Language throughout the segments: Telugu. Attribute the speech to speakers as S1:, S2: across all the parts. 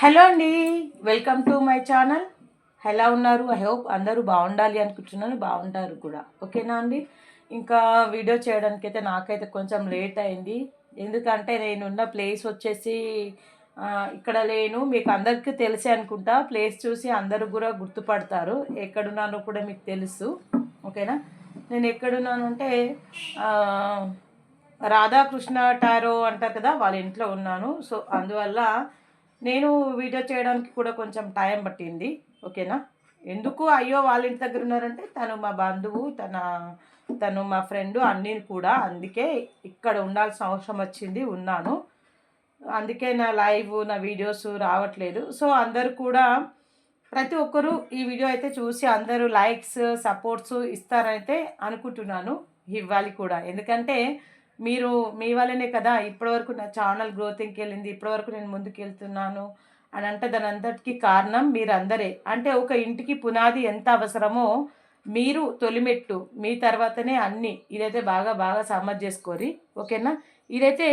S1: హలో అండి. వెల్కమ్ టు మై ఛానల్ ఎలా ఉన్నారు. ఐ హోప్ అందరూ బాగుండాలి అనుకుంటున్నాను బాగుంటారు కూడా. ఓకేనా అండి? ఇంకా వీడియో చేయడానికి అయితే నాకైతే కొంచెం లేట్ అయింది. ఎందుకంటే నేనున్న ప్లేస్ వచ్చేసి ఇక్కడ లేను. మీకు అందరికీ తెలిసే అనుకుంటా. ప్లేస్ చూసి అందరూ కూడా గుర్తుపడతారు. ఎక్కడున్నానో కూడా మీకు తెలుసు. ఓకేనా నేను ఎక్కడున్నాను అంటే రాధాకృష్ణ టారో అంటారు కదా వాళ్ళ ఇంట్లో ఉన్నాను. సో అందువల్ల నేను వీడియో చేయడానికి కూడా కొంచెం టైం పట్టింది ఓకేనా? ఎందుకు అయ్యో వాళ్ళ ఇంటి దగ్గర ఉన్నారంటే తను మా బంధువు తన తను మా ఫ్రెండ్ అన్నీ కూడా. అందుకే ఇక్కడ ఉండాల్సిన అవసరం వచ్చింది ఉన్నాను. అందుకే నా లైవ్ నా వీడియోస్ రావట్లేదు. సో అందరు కూడా ప్రతి ఒక్కరూ ఈ వీడియో అయితే చూసి అందరూ లైక్స్ సపోర్ట్స్ ఇస్తారైతే అనుకుంటున్నాను ఇవ్వాలి కూడా. ఎందుకంటే మీరు మీ వల్లనే కదా ఇప్పటివరకు నా ఛానల్ గ్రోతింగ్కి వెళ్ళింది ఇప్పటివరకు నేను ముందుకు వెళ్తున్నాను అని అంటే దాని అంతటికి కారణం మీరందరే. అంటే ఒక ఇంటికి పునాది ఎంత అవసరమో మీరు తొలిమెట్టు మీ తర్వాతనే అన్నీ ఇదైతే బాగా బాగా సమజ్ చేసుకోరి. ఓకేనా? ఇదైతే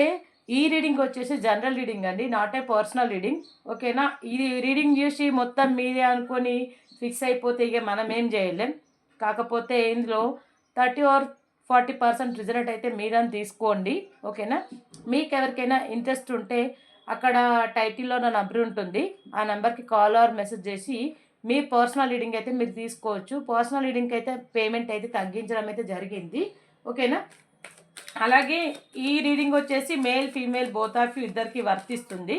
S1: ఈ రీడింగ్ వచ్చేసి జనరల్ రీడింగ్ అండి నాట్ ఏ పర్సనల్ రీడింగ్. ఓకేనా? ఇది రీడింగ్ చూసి మొత్తం మీదే అనుకొని ఫిక్స్ అయిపోతే ఇక మనం ఏం చేయలేం. కాకపోతే ఇందులో thirty or forty percent result అయితే మీరని తీసుకోండి ఓకేనా? మీకు ఎవరికైనా ఇంట్రెస్ట్ ఉంటే అక్కడ టైటిల్లో నా నెంబర్ ఉంటుంది ఆ నెంబర్కి కాల్ ఆర్ మెసేజ్ చేసి మీ పర్సనల్ రీడింగ్ అయితే మీరు తీసుకోవచ్చు. పర్సనల్ రీడింగ్కి అయితే పేమెంట్ అయితే తగ్గించడం అయితే జరిగింది ఓకేనా? అలాగే ఈ రీడింగ్ వచ్చేసి మేల్ ఫీమేల్ బోత్ ఆఫ్ ఇద్దరికి వర్తిస్తుంది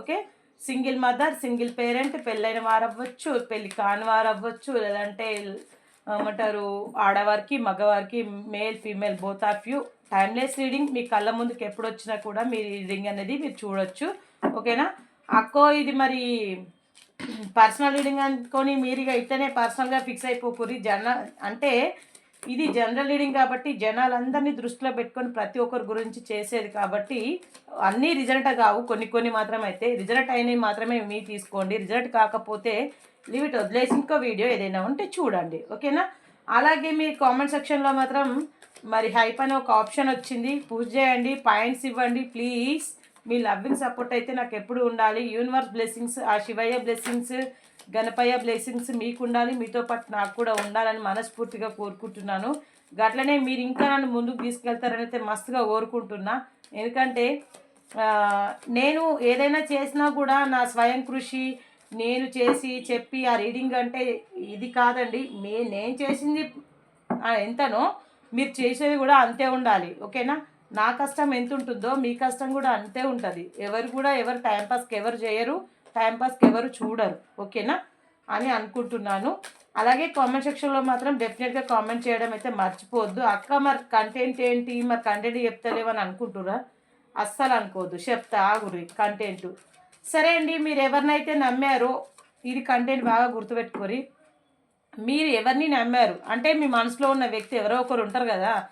S1: okay? Single mother single parent పెళ్ళైన వారు అవ్వచ్చు పెళ్ళి కాని వారు అవ్వచ్చు లేదంటే ఏమంటారు ఆడవారికి మగవారికి male female both of you timeless reading మీ కళ్ళ ముందుకు ఎప్పుడు వచ్చినా కూడా మీ రీడింగ్ అనేది మీరు చూడొచ్చు. ఓకేనా? అక్కో ఇది మరి పర్సనల్ రీడింగ్ అనుకొని మీరు ఇక ఇట్లనే పర్సనల్గా ఫిక్స్ అయిపోకూరి. జన అంటే ఇది జనరల్ రీడింగ్ కాబట్టి జనాలందరినీ దృష్టిలో పెట్టుకొని ప్రతి ఒక్కరి గురించి చేసేది కాబట్టి అన్నీ రిజల్ట్ కావు. కొన్ని కొన్ని మాత్రం అయితే రిజల్ట్ అయినవి మాత్రమే మీ తీసుకోండి. రిజల్ట్ కాకపోతే లిమిట్ వదిలేసి ఇంకో వీడియో ఏదైనా ఉంటే చూడండి ఓకేనా? అలాగే మీ కామెంట్ సెక్షన్లో మాత్రం మరి హైప్ అనే ఒక ఆప్షన్ వచ్చింది. పూజ చేయండి పాయింట్స్ ఇవ్వండి ప్లీజ్ మీ లవ్వింగ్ సపోర్ట్ అయితే నాకు ఎప్పుడు ఉండాలి. యూనివర్స్ బ్లెస్సింగ్స్ ఆ శివయ్య బ్లెస్సింగ్స్ గణపయ్య బ్లెస్సింగ్స్ మీకు ఉండాలి మీతో పాటు నాకు కూడా ఉండాలని మనస్ఫూర్తిగా కోరుకుంటున్నాను. గట్లనే మీరు ఇంకా నన్ను ముందుకు తీసుకెళ్తారని అయితే మస్తుగా కోరుకుంటున్నా. ఎందుకంటే నేను ఏదైనా చేసినా కూడా నా స్వయం కృషి నేను చేసి చెప్పి ఆ రీడింగ్ అంటే ఇది కాదండి. మే నేను చేసింది ఎంతనో మీరు చేసేది కూడా అంతే ఉండాలి. ఓకేనా? నా కష్టం ఎంత ఉంటుందో మీ కష్టం కూడా అంతే ఉంటుంది. ఎవరు కూడా ఎవరు టైంపాస్కి ఎవరు చేయరు టైంపాస్కి ఎవరు చూడరు. ఓకేనా? అని అనుకుంటున్నాను. అలాగే కామెంట్ సెక్షన్లో మాత్రం డెఫినెట్గా కామెంట్ చేయడం అయితే మర్చిపోవద్దు. అక్క మరి కంటెంట్ ఏంటి? మరి కంటెంట్ చెప్తలేవని అనుకుంటురా అస్సలు అనుకోవద్దు. చెప్తా ఆగురి కంటెంట్. సరే అండి మీరు ఎవరినైతే నమ్మారో ఇది కంటెంట్ బాగా గుర్తుపెట్టుకొని మీరు ఎవరిని నమ్మారు? అంటే మీ మనసులో ఉన్న వ్యక్తి ఎవరో ఒకరు ఉంటారు కదా.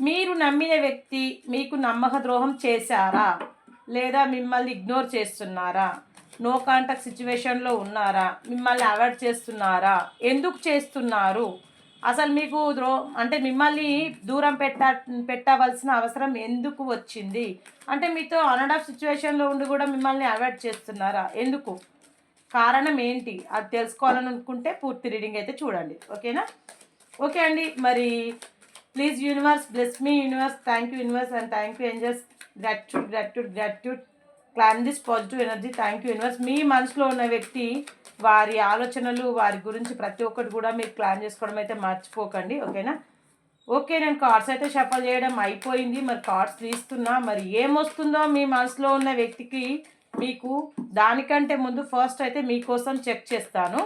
S1: మీరు నమ్మిన వ్యక్తి మీకు నమ్మక ద్రోహం చేశారా? లేదా మిమ్మల్ని ఇగ్నోర్ చేస్తున్నారా? నో కాంటాక్ట్ సిచ్యువేషన్లో ఉన్నారా? మిమ్మల్ని అవాయిడ్ చేస్తున్నారా? ఎందుకు చేస్తున్నారు? అసలు మీకు ద్రో అంటే మిమ్మల్ని దూరం పెట్ట పెట్టవలసిన అవసరం ఎందుకు వచ్చింది? అంటే మీతో అండ్ ఆఫ్ సిచ్యువేషన్లో ఉండి కూడా మిమ్మల్ని అవాయిడ్ చేస్తున్నారా? ఎందుకు? కారణం ఏంటి? అది తెలుసుకోవాలని అనుకుంటే పూర్తి రీడింగ్ అయితే చూడండి. ఓకేనా? ఓకే అండి. మరి please universe bless me universe. Thank you universe and thank you angels. Gratitude gratitude gratitude. Plan this positive energy. Thank you universe. మీ మనసులో ఉన్న వ్యక్తి వారి ఆలోచనలు వారి గురించి ప్రతి ఒక్కటి కూడా మీరు ప్లాన్ చేసుకోవడం అయితే మర్చిపోకండి ఓకేనా? ఓకే నేను కార్డ్స్ అయితే షఫల్ చేయడం అయిపోయింది. మరి కార్డ్స్ తీస్తున్నా మరి ఏమొస్తుందో మీ మనసులో ఉన్న వ్యక్తికి మీకు దానికంటే ముందు ఫస్ట్ అయితే మీకోసం చెక్ చేస్తాను.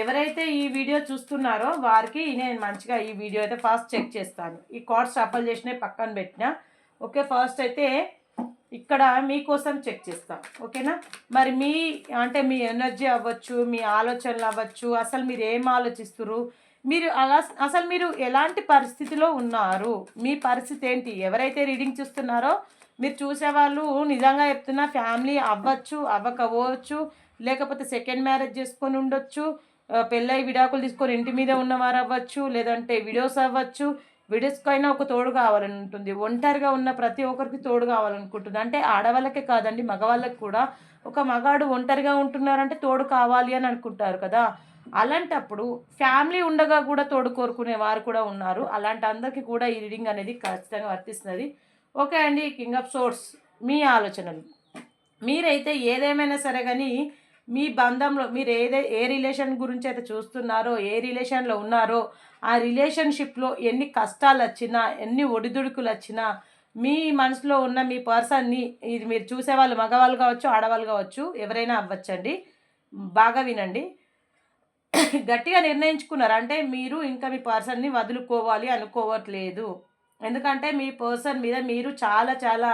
S1: ఎవరైతే ఈ వీడియో చూస్తున్నారో వారికి నేను మంచిగా ఈ వీడియో అయితే ఫస్ట్ చెక్ చేస్తాను. ఈ కార్డ్స్ షఫల్ చేసినవి పక్కన పెట్టిన ఓకే ఫస్ట్ అయితే ఇక్కడ మీకోసం చెక్ చేస్తాం ఓకేనా? మరి మీ అంటే మీ ఎనర్జీ అవ్వచ్చు మీ ఆలోచనలు అవ్వచ్చు అసలు మీరు ఏం ఆలోచిస్తున్నారు మీరు అలా అసలు మీరు ఎలాంటి పరిస్థితిలో ఉన్నారు? మీ పరిస్థితి ఏంటి? ఎవరైతే రీడింగ్ చూస్తున్నారో మీరు చూసేవాళ్ళు నిజంగా చెప్తున్న ఫ్యామిలీ అవ్వచ్చు అవ్వకపోవచ్చు లేకపోతే సెకండ్ మ్యారేజ్ చేసుకొని ఉండొచ్చు పెళ్ళై విడాకులు తీసుకొని ఇంటి మీద ఉన్నవారు అవ్వచ్చు లేదంటే వీడియోస్ అవ్వచ్చు వీడియోస్కైనా ఒక తోడు కావాలని ఉంటుంది ఒంటరిగా ఉన్న ప్రతి ఒక్కరికి తోడు కావాలనుకుంటుంది. అంటే ఆడవాళ్ళకే కాదండి మగవాళ్ళకి కూడా. ఒక మగాడు ఒంటరిగా ఉంటున్నారంటే తోడు కావాలి అని అనుకుంటారు కదా. అలాంటప్పుడు ఫ్యామిలీ ఉండగా కూడా తోడు కోరుకునే వారు కూడా ఉన్నారు. అలాంటి అందరికీ కూడా ఈ రీడింగ్ అనేది ఖచ్చితంగా వర్తిస్తుంది ఓకే అండి కింగ్ ఆఫ్ సోర్స్. మీ ఆలోచనలు. మీరైతే ఏదేమైనా సరే కానీ మీ బంధంలో మీరు ఏదే ఏ రిలేషన్ గురించి అయితే చూస్తున్నారో ఏ రిలేషన్లో ఉన్నారో ఆ రిలేషన్షిప్లో ఎన్ని కష్టాలు వచ్చినా ఎన్ని ఒడిదుడుకులు వచ్చినా మీ మనసులో ఉన్న మీ పర్సన్ని ఇది మీరు చూసేవాళ్ళు మగవాళ్ళు కావచ్చు ఆడవాళ్ళు కావచ్చు ఎవరైనా అవ్వచ్చండి. బాగా వినండి. గట్టిగా నిర్ణయించుకున్నారు. అంటే మీరు ఇంకా మీ పర్సన్ని వదులుకోవాలి అనుకోవట్లేదు. ఎందుకంటే మీ పర్సన్ మీద మీరు చాలా చాలా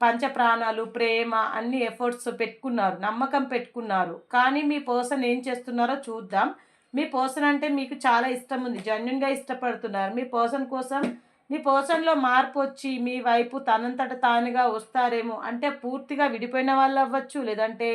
S1: పంచప్రాణాలు ప్రేమ అన్ని ఎఫర్ట్స్ పెట్టుకున్నారు నమ్మకం పెట్టుకున్నారు. కానీ మీ పర్సన్ ఏం చేస్తున్నారో చూద్దాం. మీ పర్సన్ అంటే మీకు చాలా ఇష్టం ఉంది జెన్యున్గా ఇష్టపడుతున్నారు. మీ పర్సన్ కోసం మీ పర్సన్లో మార్పు వచ్చి మీ వైపు తనంతట తానుగా వస్తారేమో అంటే పూర్తిగా విడిపోయిన వాళ్ళు అవ్వచ్చు. లేదంటే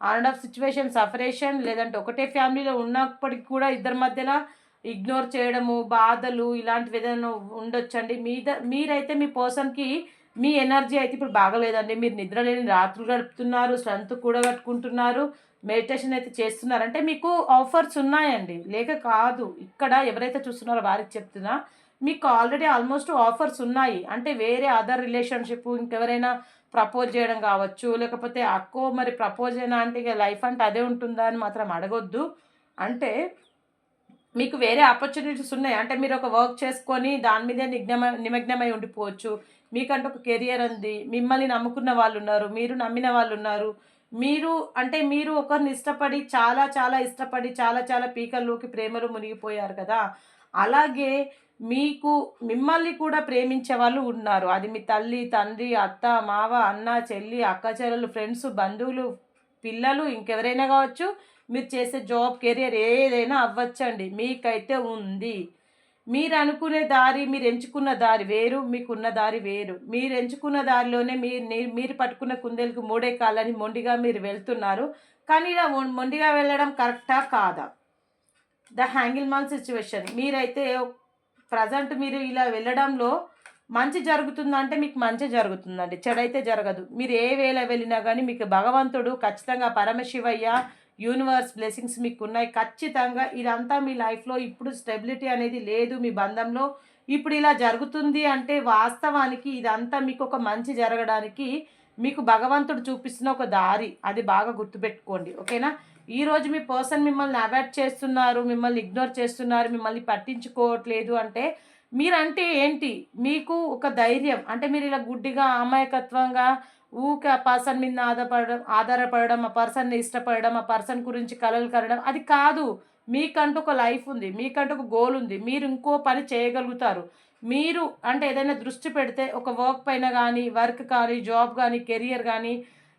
S1: ఆన్ ఆఫ్ సిచ్యువేషన్ సఫరేషన్ లేదంటే ఒకటే ఫ్యామిలీలో ఉన్నప్పటికీ కూడా ఇద్దరి మధ్యలో ఇగ్నోర్ చేయడము బాధలు ఇలాంటివి ఏదైనా ఉండొచ్చండి. మీద మీరైతే మీ పర్సన్కి మీ ఎనర్జీ అయితే ఇప్పుడు బాగలేదండి. మీరు నిద్ర లేని రాత్రులు గడుపుతున్నారు స్ట్రెంత్ కూడా కట్టుకుంటున్నారు మెడిటేషన్ అయితే చేస్తున్నారు. అంటే మీకు ఆఫర్స్ ఉన్నాయండి. లేక కాదు ఇక్కడ ఎవరైతే చూస్తున్నారో వారికి చెప్తున్నా మీకు ఆల్రెడీ ఆల్మోస్ట్ ఆఫర్స్ ఉన్నాయి. అంటే వేరే అదర్ రిలేషన్షిప్ ఇంకెవరైనా ప్రపోజ్ చేయడం కావచ్చు లేకపోతే అక్కో మరి ప్రపోజ్ అయినా అంటే ఇక లైఫ్ అంటే అదే ఉంటుందా అని మాత్రం అడగొద్దు. అంటే మీకు వేరే ఆపర్చునిటీస్ ఉన్నాయి. అంటే మీరు ఒక వర్క్ చేసుకొని దాని మీదే నిగ్నమై నిమగ్నమై ఉండిపోవచ్చు. మీకంటూ ఒక కెరియర్ ఉంది. మిమ్మల్ని నమ్ముకున్న వాళ్ళు ఉన్నారు మీరు నమ్మిన వాళ్ళు ఉన్నారు మీరు అంటే మీరు ఒకరిని ఇష్టపడి చాలా చాలా ఇష్టపడి చాలా చాలా పీకల్లోకి ప్రేమలో మునిగిపోయారు కదా. అలాగే మీకు మిమ్మల్ని కూడా ప్రేమించే వాళ్ళు ఉన్నారు. అది మీ తల్లి తండ్రి అత్త మావ అన్న చెల్లి అక్క చెల్లెలు ఫ్రెండ్స్ బంధువులు పిల్లలు ఇంకెవరైనా కావచ్చు మీరు చేసే జాబ్ కెరియర్ ఏదైనా అవ్వచ్చండి. మీకైతే ఉంది. మీరు అనుకునే దారి మీరు ఎంచుకున్న దారి వేరు మీకున్న దారి వేరు. మీరు ఎంచుకున్న దారిలోనే మీరు మీరు పట్టుకున్న కుందేలకు మూడే కాలని మొండిగా మీరు వెళ్తున్నారు. కానీ ఇలా మొండిగా వెళ్ళడం కరెక్టా కాదా? ద హ్యాంగిల్ మాల్ సిచ్యువేషన్. మీరైతే ప్రజెంట్ మీరు ఇలా వెళ్ళడంలో మంచి జరుగుతుందంటే మీకు మంచి జరుగుతుందండి. చెడైతే జరగదు. మీరు ఏ వేళ వెళ్ళినా కానీ మీకు భగవంతుడు ఖచ్చితంగా పరమశివయ్య యూనివర్స్ బ్లెస్సింగ్స్ మీకు ఉన్నాయి ఖచ్చితంగా ఇదంతా మీ లైఫ్లో ఇప్పుడు స్టెబిలిటీ అనేది లేదు మీ బంధంలో. ఇప్పుడు ఇలా జరుగుతుంది అంటే వాస్తవానికి ఇదంతా మీకు ఒక మంచి జరగడానికి మీకు భగవంతుడు చూపిస్తున్న ఒక దారి. అది బాగా గుర్తుపెట్టుకోండి. ఓకేనా? ఈరోజు మీ పర్సన్ మిమ్మల్ని అవాయిడ్ చేస్తున్నారు మిమ్మల్ని ఇగ్నోర్ చేస్తున్నారు మిమ్మల్ని పట్టించుకోవట్లేదు అంటే మీరంటే ఏంటి? మీకు ఒక ధైర్యం. అంటే మీరు ఇలా గుడ్డిగా అమాయకత్వంగా ఊక ఆ పర్సన్ మీద ఆధారపడడం ఆధారపడడం ఆ పర్సన్ని ఇష్టపడడం ఆ పర్సన్ గురించి కలలు కనడం అది కాదు. మీకంటూ ఒక లైఫ్ ఉంది. మీకంటూ ఒక గోల్ ఉంది. మీరు ఇంకో పని చేయగలుగుతారు. మీరు అంటే ఏదైనా దృష్టి పెడితే ఒక వర్క్ పైన కానీ వర్క్ కానీ జాబ్ కానీ కెరియర్ కానీ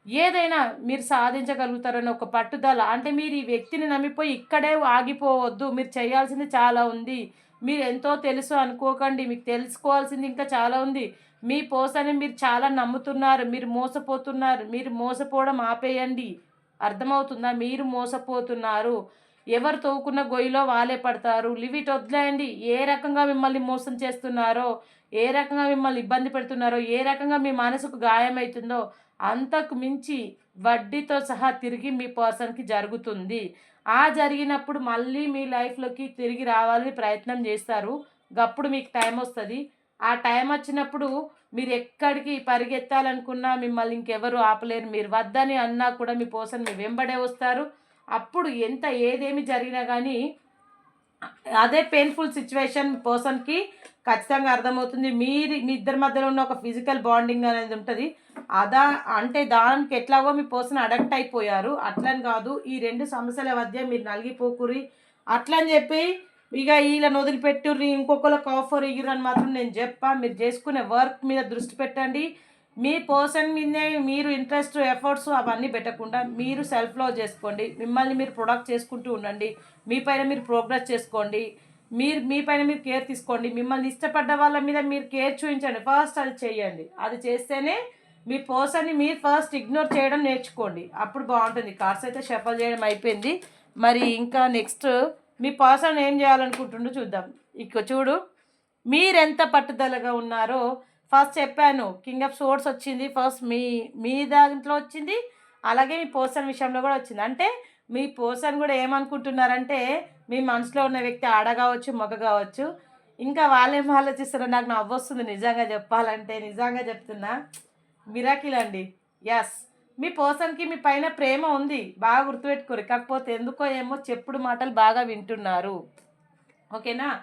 S1: ఏదైనా మీరు సాధించగలుగుతారని ఒక పట్టుదల. అంటే మీరు ఈ వ్యక్తిని నమ్మిపోయి ఇక్కడే ఆగిపోవద్దు. మీరు చేయాల్సింది చాలా ఉంది. మీరు ఎంతో తెలుసు అనుకోకండి. మీకు తెలుసుకోవాల్సింది ఇంకా చాలా ఉంది. మీ పోసని మీరు చాలా నమ్ముతున్నారు మీరు మోసపోతున్నారు మీరు మోసపోవడం ఆపేయండి. అర్థమవుతుందా? మీరు మోసపోతున్నారు. ఎవరు తోకున్న గొయ్యిలో వాళ్ళే పడతారు. లివిట్ వదిలేయండి. ఏ రకంగా మిమ్మల్ని మోసం చేస్తున్నారో ఏ రకంగా మిమ్మల్ని ఇబ్బంది పెడుతున్నారో ఏ రకంగా మీ మనసుకు గాయమవుతుందో అంతకు మించి వడ్డీతో సహా తిరిగి మీ పర్సన్కి జరుగుతుంది. ఆ జరిగినప్పుడు మళ్ళీ మీ లైఫ్లోకి తిరిగి రావాలని ప్రయత్నం చేస్తారు. గప్పుడు మీకు టైం వస్తుంది. ఆ టైం వచ్చినప్పుడు మీరు ఎక్కడికి పరిగెత్తాలనుకున్నా మిమ్మల్ని ఇంకెవరు ఆపలేరు. మీరు వద్దని అన్నా కూడా మీ పోసన్ మీ వెంబడే వస్తారు. అప్పుడు ఎంత ఏదేమి జరిగినా కానీ అదే పెయిన్ఫుల్ సిచ్యువేషన్ పర్సన్కి ఖచ్చితంగా అర్థమవుతుంది. మీరు మీ ఇద్దరి మధ్యలో ఉన్న ఒక ఫిజికల్ బాండింగ్ అనేది ఉంటుంది. అదా అంటే దానికి ఎట్లాగో మీ పర్సన్ అడక్ట్ అయిపోయారు. అట్లని కాదు. ఈ రెండు సమస్యల మధ్య మీరు నలిగిపోకూరి. అట్లని చెప్పి ఇక వీళ్ళని వదిలిపెట్టుర్రి ఇంకొకరికి ఆఫర్ ఇయ్యరని మాత్రం నేను చెప్పా. మీరు చేసుకునే వర్క్ మీద దృష్టి పెట్టండి. మీ పర్సన్ మీదే మీరు ఇంట్రెస్ట్ ఎఫర్ట్స్ అవన్నీ పెట్టకుండా మీరు సెల్ఫ్ లవ్ చేసుకోండి. మిమ్మల్ని మీరు ప్రొడక్ట్ చేసుకుంటూ ఉండండి. మీ పైన మీరు ప్రోగ్రెస్ చేసుకోండి. మీరు మీ పైన మీరు కేర్ తీసుకోండి. మిమ్మల్ని ఇష్టపడ్డ వాళ్ళ మీద మీరు కేర్ చూపించండి. ఫస్ట్ అది చేయండి. అది చేస్తేనే మీ పర్సన్ని మీరు ఫస్ట్ ఇగ్నోర్ చేయడం నేర్చుకోండి. అప్పుడు బాగుంటుంది. కార్డ్స్ అయితే షఫల్ చేయడం అయిపోయింది. మరి ఇంకా నెక్స్ట్ మీ పర్సన్ ఏం చేయాలనుకుంటుండో చూద్దాం. ఇక చూడు మీరెంత పట్టుదలగా ఉన్నారో ఫస్ట్ చెప్పాను కింగ్ ఆఫ్ సోర్స్ వచ్చింది ఫస్ట్ మీ మీ దాంట్లో వచ్చింది అలాగే మీ పర్సన్ విషయంలో కూడా వచ్చింది. అంటే మీ పర్సన్ కూడా ఏమనుకుంటున్నారంటే మీ మనసులో ఉన్న వ్యక్తి ఆడ కావచ్చు మగ కావచ్చు ఇంకా వాళ్ళేం ఆలోచిస్తారో నాకు నవ్వొస్తుంది నిజంగా చెప్పాలంటే నిజంగా చెప్తున్నా. మిరాకిల్ అండి. ఎస్ మీ పర్సన్కి మీ పైన ప్రేమ ఉంది బాగా గుర్తుపెట్టుకోరు. కాకపోతే ఎందుకో ఏమో చెప్పుడు మాటలు బాగా వింటున్నారు. ఓకేనా?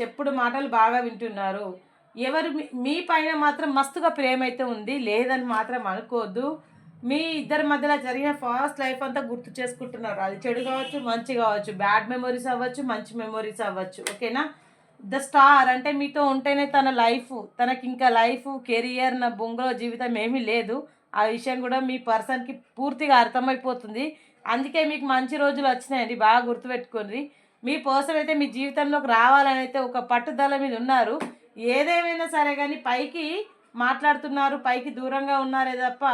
S1: చెప్పుడు మాటలు బాగా వింటున్నారు. ఎవరు మీ- మీ పైన మాత్రం మస్తుగా ప్రేమ అయితే ఉంది లేదని మాత్రం అనుకోవద్దు మీ ఇద్దరి మధ్యలో జరిగిన ఫాస్ట్ లైఫ్ అంతా గుర్తు చేసుకుంటున్నారు. అది చెడు కావచ్చు మంచి కావచ్చు బ్యాడ్ మెమొరీస్ అవ్వచ్చు మంచి మెమొరీస్ అవ్వచ్చు. ఓకేనా? ద స్టార్ అంటే మీతో ఉంటేనే తన లైఫ్ తనకి ఇంకా లైఫ్ కెరియర్ నా బొంగులో జీవితం ఏమీ లేదు. ఆ విషయం కూడా మీ పర్సన్కి పూర్తిగా అర్థమైపోతుంది. అందుకే మీకు మంచి రోజులు వచ్చినాయండి. బాగా గుర్తుపెట్టుకోండి. మీ పర్సన్ అయితే మీ జీవితంలోకి రావాలని అయితే ఒక పట్టుదల మీద ఉన్నారు. ఏదేమైనా సరే కానీ పైకి మాట్లాడుతున్నారు పైకి దూరంగా ఉన్నారే తప్ప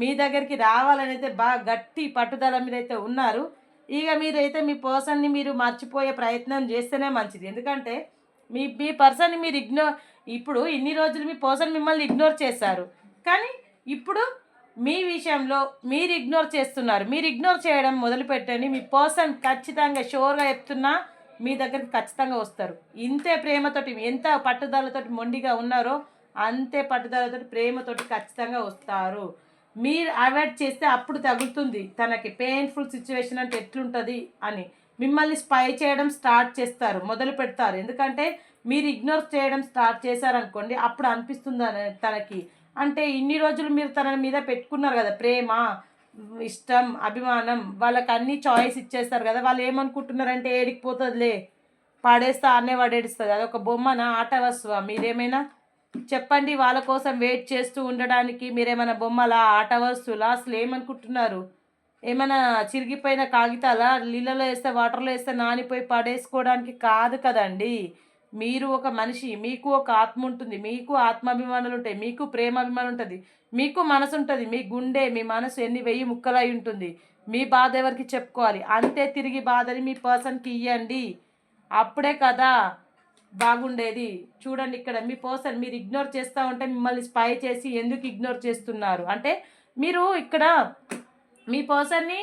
S1: మీ దగ్గరికి రావాలని అయితే బాగా గట్టి పట్టుదల మీద అయితే ఉన్నారు. ఇక మీరైతే మీ పర్సన్ని మీరు మర్చిపోయే ప్రయత్నం చేస్తేనే మంచిది. ఎందుకంటే మీ మీ పర్సన్ని మీరు ఇగ్నోర్ ఇప్పుడు ఇన్ని రోజులు మీ పర్సన్ మిమ్మల్ని ఇగ్నోర్ చేశారు. కానీ ఇప్పుడు మీ విషయంలో మీరు ఇగ్నోర్ చేస్తున్నారు. మీరు ఇగ్నోర్ చేయడం మొదలుపెట్టండి. మీ పర్సన్ ఖచ్చితంగా షోర్గా చెప్తున్నా మీ దగ్గరికి ఖచ్చితంగా వస్తారు. ఇంతే ప్రేమతోటి ఎంత పట్టుదలతోటి మొండిగా ఉన్నారో అంతే పట్టుదలతోటి ప్రేమతోటి ఖచ్చితంగా వస్తారు. మీరు అవాయిడ్ చేస్తే అప్పుడు తగులుతుంది. తనకి పెయిన్ఫుల్ సిచ్యువేషన్ అంటే ఎట్లుంటుంది అని. మిమ్మల్ని స్పై చేయడం స్టార్ట్ చేస్తారు. మొదలు పెడతారు. ఎందుకంటే మీరు ఇగ్నోర్ చేయడం స్టార్ట్ చేశారనుకోండి అప్పుడు అనిపిస్తుంది తనకి. అంటే ఇన్ని రోజులు మీరు తన మీద పెట్టుకున్నారు కదా ప్రేమ ఇష్టం అభిమానం వాళ్ళకి అన్ని చాయిస్ ఇచ్చేస్తారు కదా వాళ్ళు ఏమనుకుంటున్నారంటే ఏడికి పోతుందిలే పాడేస్తా అన్నే వాడేడుస్తుంది అది ఒక బొమ్మన ఆట వస్తువా మీరేమైనా చెప్పండి వాళ్ళ కోసం వెయిట్ చేస్తూ ఉండడానికి మీరేమైనా బొమ్మలా ఆట వస్తువులా? అసలు ఏమనుకుంటున్నారు? ఏమైనా చిరిగిపోయిన కాగితాలా? నీళ్ళలో వేస్తే వాటర్లో వేస్తే నానిపోయి పడేసుకోవడానికి కాదు కదండి. మీరు ఒక మనిషి మీకు ఒక ఆత్మ ఉంటుంది మీకు ఆత్మాభిమానులు ఉంటాయి మీకు ప్రేమాభిమానం ఉంటుంది మీకు మనసు ఉంటుంది మీ గుండె మీ మనసు ఎన్ని వెయ్యి ముక్కలై ఉంటుంది మీ బాధ ఎవరికి చెప్పుకోవాలి? అంతే తిరిగి బాధని మీ పర్సన్కి ఇవ్వండి అప్పుడే కదా బాగుండేది. చూడండి ఇక్కడ మీ పర్సన్ మీరు ఇగ్నోర్ చేస్తూ ఉంటే మిమ్మల్ని స్పై చేసి ఎందుకు ఇగ్నోర్ చేస్తున్నారు? అంటే మీరు ఇక్కడ మీ పర్సన్ని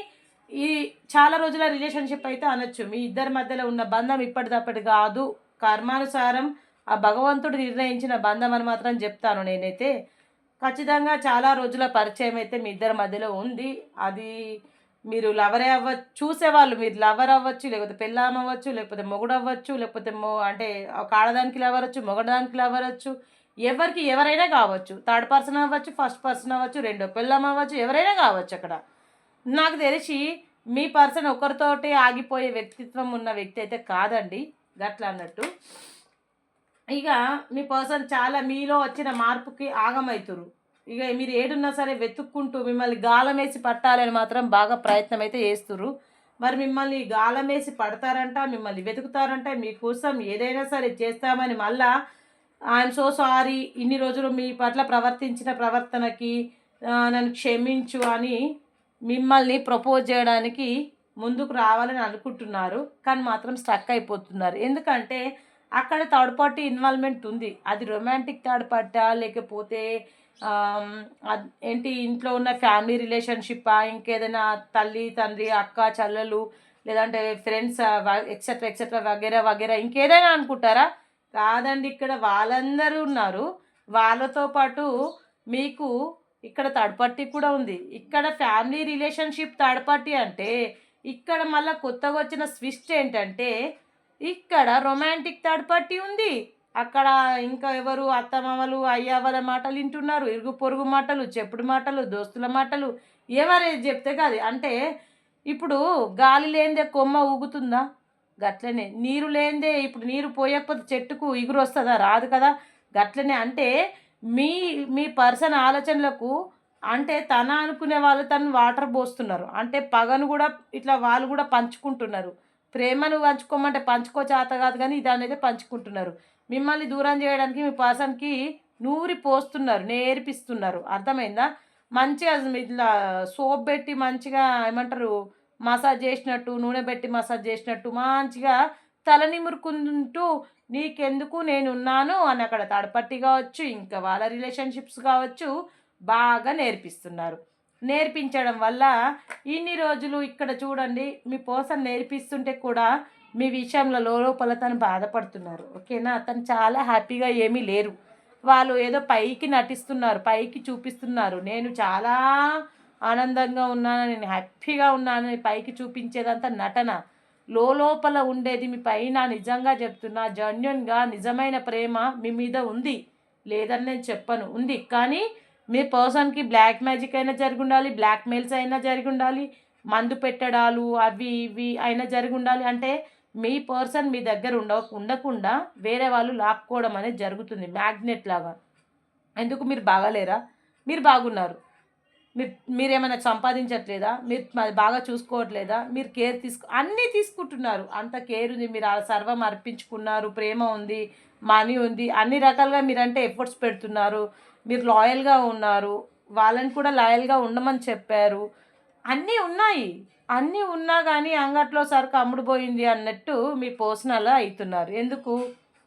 S1: ఈ చాలా రోజుల రిలేషన్షిప్ అయితే అనొచ్చు. మీ ఇద్దరి మధ్యలో ఉన్న బంధం ఇప్పటిదప్పటి కాదు. కర్మానుసారం ఆ భగవంతుడు నిర్ణయించిన బంధం అని మాత్రం చెప్తాను నేనైతే. ఖచ్చితంగా చాలా రోజుల పరిచయం అయితే మీ ఇద్దరి మధ్యలో ఉంది. అది మీరు లవరే అవ్వచ్చు చూసేవాళ్ళు మీరు లవర్ అవ్వచ్చు లేకపోతే పెళ్ళాం అవ్వచ్చు లేకపోతే మొగుడు అవ్వచ్చు లేకపోతే మొ అంటే ఒక ఆడదానికి లవర్ అవ్వచ్చు మొగడదానికి లవర్ ఎవరికి ఎవరైనా కావచ్చు. థర్డ్ పర్సన్ అవ్వచ్చు ఫస్ట్ పర్సన్ అవ్వచ్చు రెండో పెళ్ళాం అవ్వచ్చు ఎవరైనా కావచ్చు అక్కడ. నాకు తెలిసి మీ పర్సన్ ఒకరితోటి ఆగిపోయే వ్యక్తిత్వం ఉన్న వ్యక్తి అయితే కాదండి. గట్ల అన్నట్టు. ఇక మీ పర్సన్ చాలా మీలో వచ్చిన మార్పుకి ఆగమవుతురు ఇక మీరు ఏడున్నా సరే వెతుక్కుంటూ మిమ్మల్ని గాలం వేసి పట్టాలని మాత్రం బాగా ప్రయత్నం అయితే చేస్తుర్రు మరి మిమ్మల్ని గాలం వేసి పడతారంట మిమ్మల్ని వెతుకుతారంట. మీకోసం ఏదైనా సరే చేస్తామని మళ్ళా ఐఎమ్ సో సారీ ఇన్ని రోజులు మీ పట్ల ప్రవర్తించిన ప్రవర్తనకి నన్ను క్షమించు అని మిమ్మల్ని ప్రపోజ్ చేయడానికి ముందుకు రావాలని అనుకుంటున్నారు కానీ మాత్రం స్ట్రక్ అయిపోతున్నారు. ఎందుకంటే అక్కడ థర్డ్ పార్టీ ఇన్వాల్వ్మెంట్ ఉంది. అది రొమాంటిక్ థర్డ్ పార్టీ లేకపోతే ఏంటి ఇంట్లో ఉన్న ఫ్యామిలీ రిలేషన్షిప్పా ఇంకేదైనా తల్లి తండ్రి అక్క చెల్లెలు లేదంటే ఫ్రెండ్స్ ఎక్సెట్రా ఎక్సెట్రా వగేరా వగేరా ఇంకేదైనా అనుకుంటారా? కాదండి ఇక్కడ వాళ్ళందరూ ఉన్నారు. వాళ్ళతో పాటు మీకు ఇక్కడ థర్డ్ పార్టీ కూడా ఉంది. ఇక్కడ ఫ్యామిలీ రిలేషన్షిప్ థర్డ్ పార్టీ అంటే ఇక్కడ మళ్ళీ కొత్తగా వచ్చిన స్విస్ట్ ఏంటంటే ఇక్కడ రొమాంటిక్ థర్డ్ పార్టీ ఉంది. అక్కడ ఇంకా ఎవరు అత్తమామలు అయ్యావల మాటలు వింటున్నారు. ఇరుగు పొరుగు మాటలు చెప్పుడు మాటలు దోస్తుల మాటలు ఏమనేది చెప్తే కాదు అంటే ఇప్పుడు గాలి లేనిదే కొమ్మ ఊగుతుందా? గట్లనే. నీరు లేనిదే ఇప్పుడు నీరు పోయకపోతే చెట్టుకు ఇగురు వస్తుందా? రాదు కదా. గట్లనే. అంటే మీ మీ పర్సన్ ఆలోచనలకు అంటే తన అనుకునే వాళ్ళు తను వాటర్ పోస్తున్నారు. అంటే పగను కూడా ఇట్లా వాళ్ళు కూడా పంచుకుంటున్నారు. ప్రేమను పంచుకోమంటే పంచుకో చేత కాదు కానీ ఇది అనేది పంచుకుంటున్నారు. మిమ్మల్ని దూరం చేయడానికి మీ పర్సన్కి నూరి పోస్తున్నారు నేర్పిస్తున్నారు. అర్థమైందా? మంచిగా ఇట్లా సోప్ పెట్టి మంచిగా ఏమంటారు మసాజ్ చేసినట్టు నూనె పెట్టి మసాజ్ చేసినట్టు మంచిగా తల నిమురుకుంటూ నీకెందుకు నేనున్నాను? అని అక్కడ తడపట్టి కావచ్చు ఇంకా వాళ్ళ రిలేషన్షిప్స్ కావచ్చు బాగా నేర్పిస్తున్నారు. నేర్పించడం వల్ల ఇన్ని రోజులు ఇక్కడ చూడండి మీ పోసన్ నేర్పిస్తుంటే కూడా మీ విషయంలో లోపల తను బాధపడుతున్నారు. ఓకేనా? తను చాలా హ్యాపీగా ఏమీ లేరు. వాళ్ళు ఏదో పైకి నటిస్తున్నారు పైకి చూపిస్తున్నారు. నేను చాలా ఆనందంగా ఉన్నాను నేను హ్యాపీగా ఉన్నాను పైకి చూపించేదంతా నటన. లోపల ఉండేది మీ పైన నిజంగా చెప్తున్నా జన్యున్గా నిజమైన ప్రేమ మీ మీద ఉంది. లేదని నేను చెప్పను. ఉంది. కానీ మీ పర్సన్కి బ్లాక్ మ్యాజిక్ అయినా జరిగి ఉండాలి బ్లాక్ మెయిల్స్ అయినా జరిగి ఉండాలి మందు పెట్టడాలు అవి ఇవి అయినా జరిగి ఉండాలి. అంటే మీ పర్సన్ మీ దగ్గర ఉండ ఉండకుండా వేరే వాళ్ళు లాక్కోవడం అనేది జరుగుతుంది మ్యాగ్నెట్ లాగా. ఎందుకు? మీరు బాగాలేరా? మీరు బాగున్నారు. మీరు మీరేమైనా సంపాదించట్లేదా? మీరు బాగా చూసుకోవట్లేదా? మీరు కేర్ తీసుకు అన్నీ తీసుకుంటున్నారు. అంత కేర్ ఉంది మీరు ఆ సర్వం అర్పించుకున్నారు ప్రేమ ఉంది మనీ ఉంది అన్ని రకాలుగా మీరంటే ఎఫర్ట్స్ పెడుతున్నారు. మీరు లాయల్గా ఉన్నారు వాళ్ళని కూడా లాయల్గా ఉండమని చెప్పారు. అన్నీ ఉన్నాయి. అన్నీ ఉన్నా కానీ అంగట్లో సరుకు అమ్ముడుపోయింది అన్నట్టు మీ పోషణలో అవుతున్నారు ఎందుకు?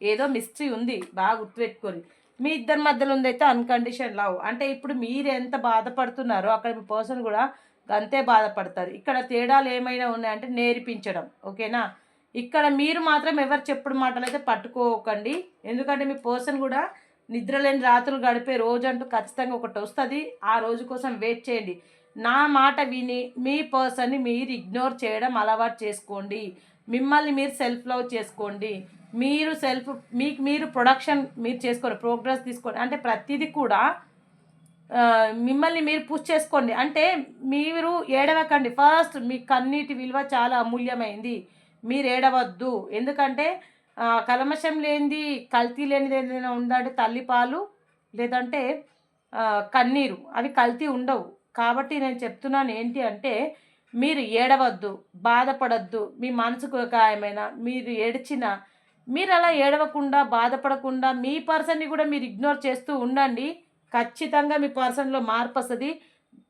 S1: ఏదో మిస్ట్రీ ఉంది. బాగా గుర్తుపెట్టుకొని మీ ఇద్దరి మధ్యలో ఉందైతే అన్కండిషన్ లవ్ అంటే ఇప్పుడు మీరు ఎంత బాధపడుతున్నారో అక్కడ మీ పర్సన్ కూడా అంతే బాధపడతారు. ఇక్కడ తేడాలు ఏమైనా ఉన్నాయంటే నేర్పించడం. ఓకేనా? ఇక్కడ మీరు మాత్రం ఎవరు చెప్పుడు మాటలు అయితే పట్టుకోకండి. ఎందుకంటే మీ పర్సన్ కూడా నిద్రలేని రాత్రులు గడిపే రోజు అంటూ ఖచ్చితంగా ఒకటి వస్తుంది. ఆ రోజు కోసం వెయిట్ చేయండి. నా మాట విని మీ పర్సన్ని మీరు ఇగ్నోర్ చేయడం అలవాటు చేసుకోండి. మిమ్మల్ని మీరు సెల్ఫ్ లవ్ చేసుకోండి. మీరు సెల్ఫ్ మీకు మీరు ప్రొడక్షన్ మీరు చేసుకోండి ప్రోగ్రెస్ తీసుకోండి. అంటే ప్రతిదీ కూడా మిమ్మల్ని మీరు పుష్ చేసుకోండి. అంటే మీరు ఏడవకండి. ఫస్ట్ మీ కన్నీటి విలువ చాలా అమూల్యమైంది. మీరు ఏడవద్దు. ఎందుకంటే కలమషం లేనిది కల్తీ లేనిది ఏదైనా ఉందంటే తల్లిపాలు లేదంటే కన్నీరు. అవి కల్తీ ఉండవు. కాబట్టి నేను చెప్తున్నాను ఏంటి అంటే మీరు ఏడవద్దు బాధపడద్దు. మీ మనసుకు గాయమైన మీరు ఏడ్చిన మీరు అలా ఏడవకుండా బాధపడకుండా మీ పర్సన్ని కూడా మీరు ఇగ్నోర్ చేస్తూ ఉండండి. ఖచ్చితంగా మీ పర్సన్లో మార్పు వస్తుంది.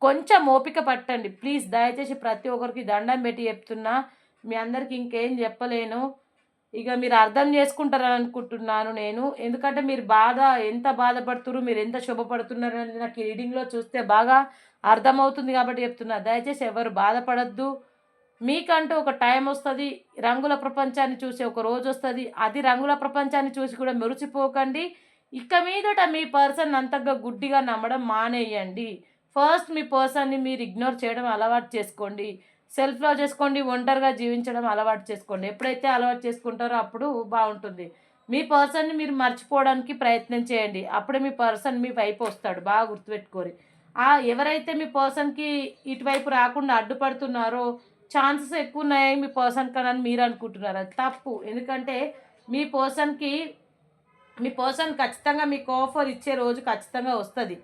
S1: కొంచెం ఓపిక పట్టండి. ప్లీజ్ దయచేసి ప్రతి ఒక్కరికి దండం పెట్టి చెప్తున్నా. మీ అందరికి ఇంకేం చెప్పలేను. ఇక మీరు అర్థం చేసుకుంటారని అనుకుంటున్నాను నేను. ఎందుకంటే మీరు బాధ ఎంత బాధపడుతున్నారు మీరు ఎంత శుభపడుతున్నారు అనేది నాకు రీడింగ్లో చూస్తే బాగా అర్థమవుతుంది కాబట్టి చెప్తున్నా. దయచేసి ఎవరు బాధపడద్దు. మీకంటూ ఒక టైం వస్తుంది రంగుల ప్రపంచాన్ని చూసే ఒక రోజు వస్తుంది. అది రంగుల ప్రపంచాన్ని చూసి కూడా మెరిచిపోకండి ఇక మీదట మీ పర్సన్ అంతగా గుడ్డిగా నమ్మడం మానేయండి. ఫస్ట్ మీ పర్సన్ని మీరు ఇగ్నోర్ చేయడం అలవాటు చేసుకోండి. సెల్ఫ్ లవ్ చేసుకోండి ఒంటరిగా జీవించడం అలవాటు చేసుకోండి. ఎప్పుడైతే అలవాటు చేసుకుంటారో అప్పుడు బాగుంటుంది. మీ పర్సన్ని మీరు మర్చిపోవడానికి ప్రయత్నం చేయండి. అప్పుడే మీ పర్సన్ మీ వైపు వస్తాడు. బాగా గుర్తుపెట్టుకోరి. ఆ ఎవరైతే మీ పర్సన్కి ఇటువైపు రాకుండా అడ్డుపడుతున్నారో ఛాన్సెస్ ఎక్కువ ఉన్నాయి మీ పర్సన్ కన్నా అని మీరు అనుకుంటున్నారు. అది తప్పు. ఎందుకంటే మీ పర్సన్కి మీ పర్సన్ ఖచ్చితంగా మీకు ఆఫర్ ఇచ్చే రోజు ఖచ్చితంగా వస్తుంది.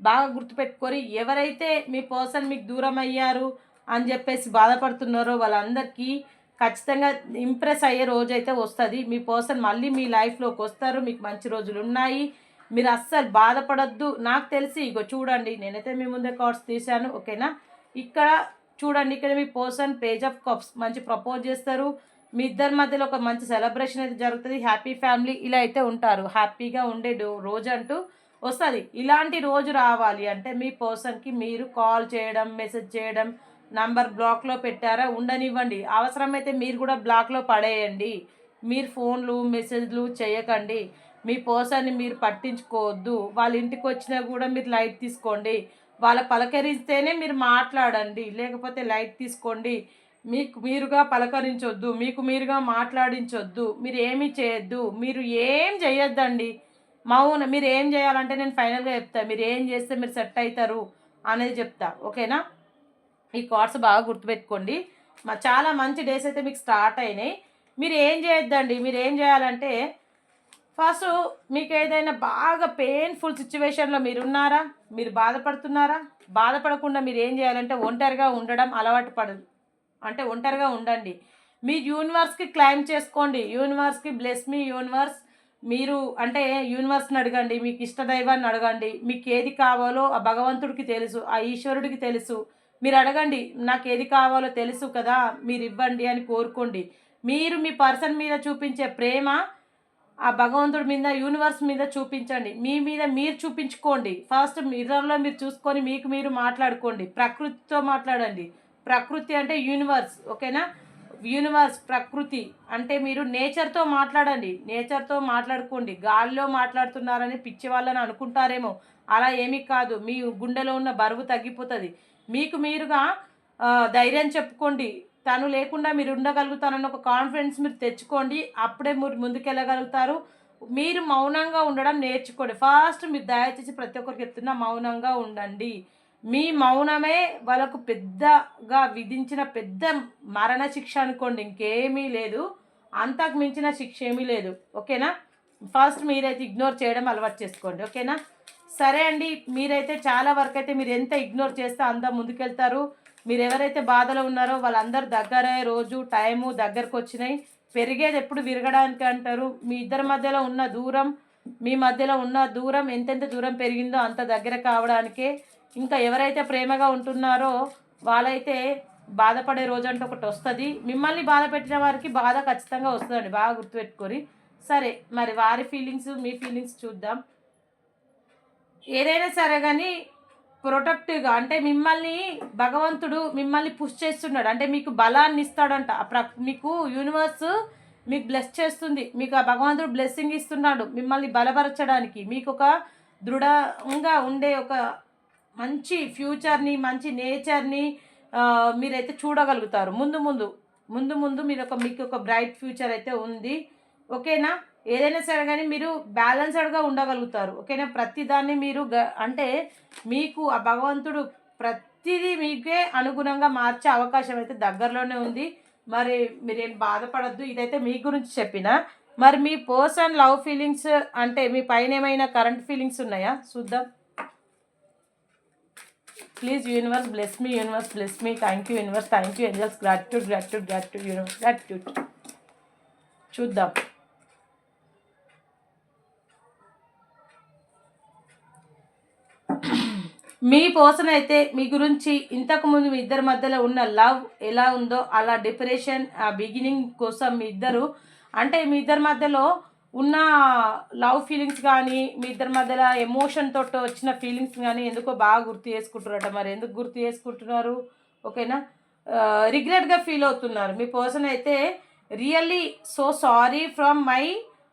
S1: బాగా గుర్తుపెట్టుకొని ఎవరైతే మీ పర్సన్ మీకు దూరం అయ్యారు అని చెప్పేసి బాధపడుతున్నారో వాళ్ళందరికీ ఖచ్చితంగా ఇంప్రెస్ అయ్యే రోజు అయితే వస్తుంది. మీ పర్సన్ మళ్ళీ మీ లైఫ్లోకి వస్తారు. మీకు మంచి రోజులు ఉన్నాయి. మీరు అస్సలు బాధపడద్దు. నాకు తెలిసి ఇగో చూడండి నేనైతే మీ ముందే కార్డ్స్ తీశాను ఓకేనా? ఇక్కడ చూడండి ఇక్కడ మీ పర్సన్ పేజ్ ఆఫ్ కప్స్ మంచి ప్రపోజ్ చేస్తారు. మీ ఇద్దరి మధ్యలో ఒక మంచి సెలబ్రేషన్ అయితే జరుగుతుంది. హ్యాపీ ఫ్యామిలీ ఇలా అయితే ఉంటారు. హ్యాపీగా ఉండే డో- రోజు అంటూ వస్తుంది. ఇలాంటి రోజు రావాలి అంటే మీ పర్సన్కి మీరు కాల్ చేయడం మెసేజ్ చేయడం నంబర్ బ్లాక్లో పెట్టారా? ఉండనివ్వండి. అవసరమైతే మీరు కూడా బ్లాక్లో పడేయండి. మీరు ఫోన్లు మెసేజ్లు చేయకండి. మీ పోసాన్ని మీరు పట్టించుకోవద్దు. వాళ్ళ ఇంటికి వచ్చినా కూడా మీరు లైట్ తీసుకోండి. వాళ్ళ పలకరిస్తేనే మీరు మాట్లాడండి. లేకపోతే లైట్ తీసుకోండి. మీకు మీరుగా పలకరించొద్దు. మీకు మీరుగా మాట్లాడించొద్దు. మీరు ఏమీ చేయొద్దు. మీరు ఏం చేయొద్దండి. మౌన. మీరు ఏం చేయాలంటే నేను ఫైనల్గా చెప్తా. మీరు ఏం చేస్తే మీరు సెట్ అవుతారు అనేది చెప్తా. ఓకేనా? ఈ కార్డ్స్ బాగా గుర్తుపెట్టుకోండి. మా చాలా మంచి డేస్ అయితే మీకు స్టార్ట్ అయినాయి. మీరు ఏం చేయొద్దండి? మీరు ఏం చేయాలంటే ఫస్ట్ మీకు ఏదైనా బాగా పెయిన్ఫుల్ సిచ్యువేషన్లో మీరు ఉన్నారా? మీరు బాధపడుతున్నారా? బాధపడకుండా మీరు ఏం చేయాలంటే ఒంటరిగా ఉండడం అలవాటు పడదు అంటే ఒంటరిగా ఉండండి. మీ యూనివర్స్కి క్లైమ్ చేసుకోండి. యూనివర్స్కి బ్లెస్ మీ యూనివర్స్ మీరు అంటే యూనివర్స్ని అడగండి. మీకు ఇష్టదైవాన్ని అడగండి. మీకు ఏది కావాలో ఆ భగవంతుడికి తెలుసు ఆ ఈశ్వరుడికి తెలుసు. మీరు అడగండి నాకు ఏది కావాలో తెలుసు కదా మీరు ఇవ్వండి అని కోరుకోండి. మీరు మీ పర్సన్ మీద చూపించే ప్రేమ ఆ భగవంతుడి మీద యూనివర్స్ మీద చూపించండి. మీ మీద మీరు చూపించుకోండి. ఫస్ట్ మిర్రర్లో మీరు చూసుకొని మీకు మీరు మాట్లాడుకోండి. ప్రకృతితో మాట్లాడండి. ప్రకృతి అంటే యూనివర్స్ ఓకేనా? యూనివర్స్ ప్రకృతి అంటే మీరు నేచర్తో మాట్లాడండి. నేచర్తో మాట్లాడుకోండి. గాలిలో మాట్లాడుతున్నారని పిచ్చి వాళ్ళని అనుకుంటారేమో. అలా ఏమీ కాదు. మీ గుండెలో ఉన్న బరువు తగ్గిపోతుంది. మీకు మీరుగా ధైర్యం చెప్పుకోండి. తను లేకుండా మీరు ఉండగలుగుతారన్న ఒక కాన్ఫిడెన్స్ మీరు తెచ్చుకోండి. అప్పుడే మీరు ముందుకెళ్ళగలుగుతారు. మీరు మౌనంగా ఉండడం నేర్చుకోండి. ఫస్ట్ మీరు దయచేసి ప్రతి ఒక్కరికి చెప్తున్నా మౌనంగా ఉండండి. మీ మౌనమే వాళ్ళకు పెద్దగా విధించిన పెద్ద మరణ శిక్ష అనుకోండి. ఇంకేమీ లేదు. అంతకు మించిన శిక్ష ఏమీ లేదు. ఓకేనా? ఫస్ట్ మీరైతే ఇగ్నోర్ చేయడం అలవాటు చేసుకోండి. ఓకేనా? సరే అండి మీరైతే చాలా వరకు అయితే మీరు ఎంత ఇగ్నోర్ చేస్తే అంత ముందుకెళ్తారు. మీరు ఎవరైతే బాధలో ఉన్నారో వాళ్ళందరూ దగ్గరే రోజు టైము దగ్గరకు వచ్చినాయి. పెరిగేది ఎప్పుడు విరగడానికి అంటారు. మీ ఇద్దరి మధ్యలో ఉన్న దూరం మీ మధ్యలో ఉన్న దూరం ఎంతెంత దూరం పెరిగిందో అంత దగ్గర కావడానికే. ఇంకా ఎవరైతే ప్రేమగా ఉంటున్నారో వాళ్ళైతే బాధపడే రోజు అంటే ఒకటి వస్తుంది. మిమ్మల్ని బాధ పెట్టిన వారికి బాధ ఖచ్చితంగా వస్తుందండి బాగా గుర్తుపెట్టుకొని. సరే మరి వారి ఫీలింగ్స్ మీ ఫీలింగ్స్ చూద్దాం. ఏదైనా సరే కానీ ప్రొటెక్టివ్గా అంటే మిమ్మల్ని భగవంతుడు మిమ్మల్ని పుష్ చేస్తున్నాడు. అంటే మీకు బలాన్ని ఇస్తాడంట. మీకు యూనివర్స్ మీకు బ్లెస్ చేస్తుంది. మీకు ఆ భగవంతుడు బ్లెస్సింగ్ ఇస్తున్నాడు మిమ్మల్ని బలపరచడానికి. మీకు ఒక దృఢంగా ఉండే ఒక మంచి ఫ్యూచర్ని మంచి నేచర్ని మీరైతే చూడగలుగుతారు. ముందు ముందు ముందు ముందు మీరు ఒక మీకు ఒక బ్రైట్ ఫ్యూచర్ అయితే ఉంది. ఓకేనా ఏదైనా సరే కానీ మీరు బ్యాలెన్స్డ్గా ఉండగలుగుతారు. ఓకేనా? ప్రతిదాన్ని మీరు గ అంటే మీకు ఆ భగవంతుడు ప్రతిదీ మీకే అనుగుణంగా మార్చే అవకాశం అయితే దగ్గరలోనే ఉంది. మరి మీరేం బాధపడద్దు. ఇదైతే మీ గురించి చెప్పిన. మరి మీ పర్సన్ లవ్ ఫీలింగ్స్ అంటే మీ పైన ఏమైనా కరెంట్ ఫీలింగ్స్ ఉన్నాయా? చూద్దాం. Please universe bless me universe bless me. Thank you universe. Thank you angels gratitude gratitude gratitude universe. Gratitude. చూద్దాం. మీ పోసన అయితే మీ గురించి ఇంతకుముందు మీ ఇద్దరి మధ్యలో ఉన్న లవ్ ఎలా ఉందో అలా డిప్రెషన్ ఆ బిగినింగ్ కోసం మీ ఇద్దరు అంటే మీ ఇద్దరి మధ్యలో ఉన్న లవ్ ఫీలింగ్స్ కానీ మీ ఇద్దరి మధ్యలో ఎమోషన్ తోటి వచ్చిన ఫీలింగ్స్ కానీ ఎందుకో బాగా గుర్తు చేసుకుంటున్నారట. మరి ఎందుకు గుర్తు చేసుకుంటున్నారు? ఓకేనా? రిగ్రెట్గా ఫీల్ అవుతున్నారు. మీ పర్సన్ అయితే really so sorry from my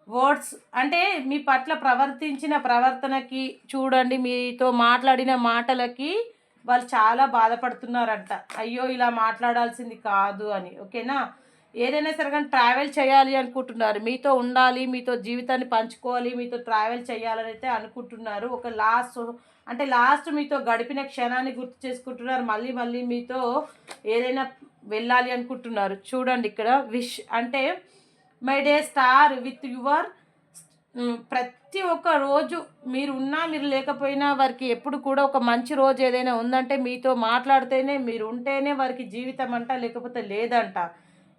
S1: words అంటే మీ పట్ల ప్రవర్తించిన ప్రవర్తనకి చూడండి మీతో మాట్లాడిన మాటలకి వాళ్ళు చాలా బాధపడుతున్నారంట. అయ్యో ఇలా మాట్లాడాల్సింది కాదు అని ఓకేనా? ఏదైనా సరే కానీ ట్రావెల్ చేయాలి అనుకుంటున్నారు. మీతో ఉండాలి మీతో జీవితాన్ని పంచుకోవాలి మీతో ట్రావెల్ చేయాలని అయితే అనుకుంటున్నారు. ఒక లాస్ట్ అంటే లాస్ట్ మీతో గడిపిన క్షణాన్ని గుర్తు చేసుకుంటున్నారు. మళ్ళీ మళ్ళీ మీతో ఏదైనా వెళ్ళాలి అనుకుంటున్నారు. చూడండి ఇక్కడ విష్ అంటే my day star with your ప్రతి ఒక్క రోజు మీరు ఉన్నా మీరు లేకపోయినా వారికి ఎప్పుడు కూడా ఒక మంచి రోజు ఏదైనా ఉందంటే మీతో మాట్లాడితేనే మీరు ఉంటేనే వారికి జీవితం అంట లేకపోతే లేదంట.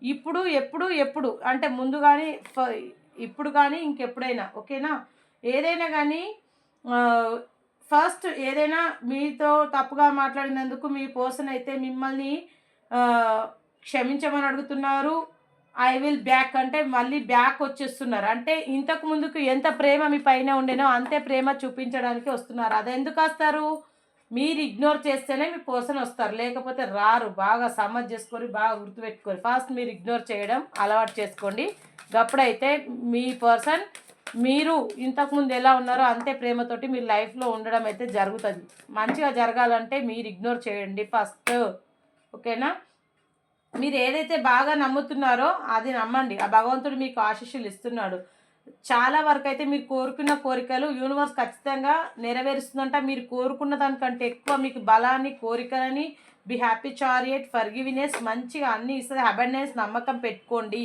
S1: ఇప్పుడు ఎప్పుడు ఎప్పుడు అంటే ముందు కానీ ఫ- ఇప్పుడు కానీ ఇంకెప్పుడైనా ఓకేనా? ఏదైనా కానీ ఫస్ట్ ఏదైనా మీతో తప్పుగా మాట్లాడినందుకు మీ పర్సన్ అయితే మిమ్మల్ని క్షమించమని అడుగుతున్నారు. ఐ విల్ బ్యాక్ అంటే మళ్ళీ బ్యాక్ వచ్చేస్తున్నారు. అంటే ఇంతకు ముందుకు ఎంత ప్రేమ మీ పైన ఉండేనో అంతే ప్రేమ చూపించడానికి వస్తున్నారు. అది ఎందుకు వస్తారు? మీరు ఇగ్నోర్ చేస్తేనే మీ పర్సన్ వస్తారు. లేకపోతే రారు. బాగా సమజ్ చేసుకొని బాగా గుర్తుపెట్టుకొని. ఫస్ట్ మీరు ఇగ్నోర్ చేయడం అలవాటు చేసుకోండి. అప్పుడైతే మీ పర్సన్ మీరు ఇంతకుముందు ఎలా ఉన్నారో అంతే ప్రేమతోటి మీ లైఫ్లో ఉండడం అయితే జరుగుతుంది. మంచిగా జరగాలంటే మీరు ఇగ్నోర్ చేయండి ఫస్ట్ ఓకేనా మీరు ఏదైతే బాగా నమ్ముతున్నారో అది నమ్మండి. ఆ భగవంతుడు మీకు ఆశీస్సులు ఇస్తున్నాడు. చాలా వరకు అయితే మీరు కోరుకున్న కోరికలు యూనివర్స్ ఖచ్చితంగా నెరవేరుస్తుందంట. మీరు కోరుకున్న దానికంటే ఎక్కువ మీకు బలాన్ని కోరికలని బి హ్యాపీ చారియట్ ఫర్గివినెస్ మంచిగా అన్ని ఇస్తుంది. అబెండెన్స్ నమ్మకం పెట్టుకోండి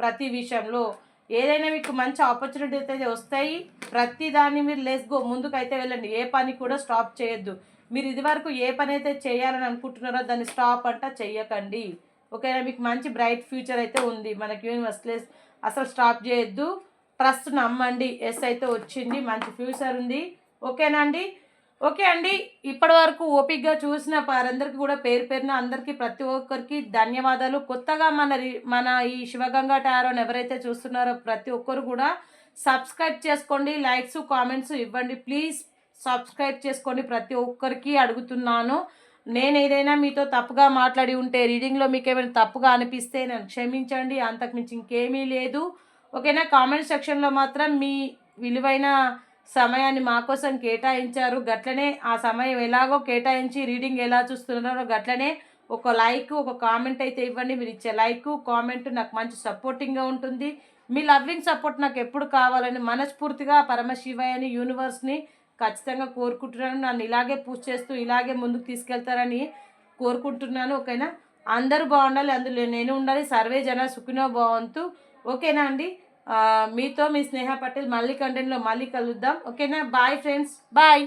S1: ప్రతి విషయంలో. ఏదైనా మీకు మంచి ఆపర్చునిటీ అయితే వస్తాయి. ప్రతి దాన్ని మీరు లెస్ గో ముందుకైతే వెళ్ళండి. ఏ పని కూడా స్టాప్ చేయొద్దు. మీరు ఇదివరకు ఏ పని అయితే చేయాలని అనుకుంటున్నారో దాన్ని స్టాప్ అంట చెయ్యకండి. ఓకేనా మీకు మంచి బ్రైట్ ఫ్యూచర్ అయితే ఉంది. మనకి యూనివర్స్ లెస్ అసలు స్టాప్ చేయొద్దు. ట్రస్ట్ నమ్మండి. ఎస్ అయితే వచ్చింది. మంచి ఫ్యూచర్ ఉంది. ఓకేనా అండి? ఓకే అండి. ఇప్పటి వరకు ఓపిక్గా చూసిన వారందరికీ కూడా పేరు పేరున అందరికీ ప్రతి ఒక్కరికి ధన్యవాదాలు. కొత్తగా మన రి- మన ఈ శివగంగా టారోని ఎవరైతే చూస్తున్నారో ప్రతి ఒక్కరు కూడా సబ్స్క్రైబ్ చేసుకోండి. లైక్స్ కామెంట్స్ ఇవ్వండి. ప్లీజ్ సబ్స్క్రైబ్ చేసుకోండి. ప్రతి ఒక్కరికి అడుగుతున్నాను. నేను ఏదైనా మీతో తప్పుగా మాట్లాడి ఉంటే రీడింగ్లో మీకు ఏమైనా తప్పుగా అనిపిస్తే నన్ను క్షమించండి. అంతకుమించి ఇంకేమీ లేదు. ఓకేనా? కామెంట్ సెక్షన్లో మాత్రం మీ విలువైన సమయాన్ని మా కోసం కేటాయించారు. గట్లనే ఆ సమయం ఎలాగో కేటాయించి రీడింగ్ ఎలా చూస్తున్నారో గట్లనే ఒక లైక్ ఒక కామెంట్ అయితే ఇవ్వండి. మీరు ఇచ్చే లైక్ కామెంట్ నాకు మంచి సపోర్టింగ్గా ఉంటుంది. మీ లవ్వింగ్ సపోర్ట్ నాకు ఎప్పుడు కావాలని మనస్ఫూర్తిగా పరమశివయ్యని యూనివర్స్ని ఖచ్చితంగా కోరుకుంటున్నాను. నన్ను ఇలాగే పూజ చేస్తూ ఇలాగే ముందుకు తీసుకెళ్తారని కోరుకుంటున్నాను. ఓకేనా? అందరూ బాగుండాలి అందులో నేను ఉండాలి. సర్వే జన సుఖినో భవంతు. ఓకేనా అండి? మీతో మీ స్నేహ పటేల్ మళ్ళీ కంటెంట్లో మళ్ళీ కలుద్దాం. ఓకేనా? Bye friends bye